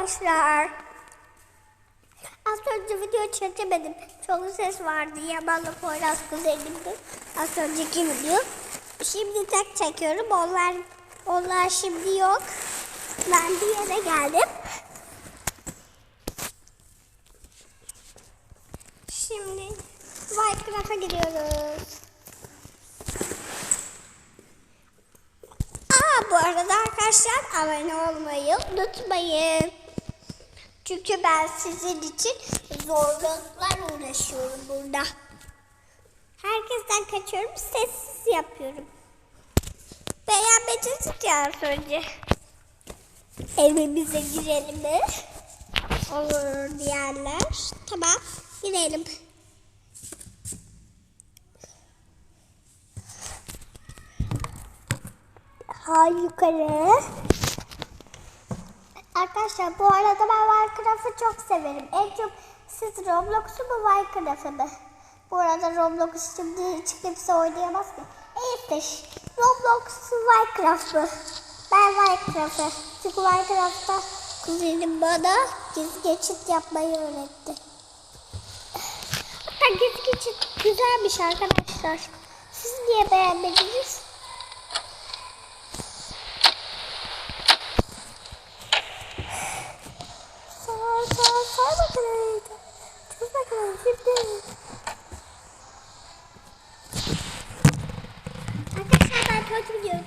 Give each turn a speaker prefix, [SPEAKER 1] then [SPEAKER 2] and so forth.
[SPEAKER 1] arkadaşlar. Az önce video çekemedim. Çok ses vardı. Yamanla Poyraz kuzenimdi. Az önceki video. Şimdi tek çekiyorum. Onlar onlar şimdi yok. Ben bir yere geldim. Şimdi Minecraft'a giriyoruz. Aa bu arada arkadaşlar abone olmayı unutmayın. Çünkü ben sizin için zorluklar uğraşıyorum burada. Herkesten kaçıyorum, sessiz yapıyorum. Beğenmediniz ya önce. Evimize girelim mi? Olur diyenler. Tamam, girelim. Ha yukarı. Arkadaşlar bu arada ben Minecraft'ı çok severim. En çok siz Roblox'u mu Minecraft'ı mı? Bu arada Roblox şimdi kimse oynayamaz ki. Ş- Roblox Minecraft mı? Ben Minecraft'ı. Çünkü Minecraft'ta kuzenim bana gizli geçit yapmayı öğretti. Hatta gizli geçit güzelmiş arkadaşlar. Siz niye beğenmediniz? Çay makineleri. Çay makineleri şimdi. Arkadaşlar ben kötü biliyorum.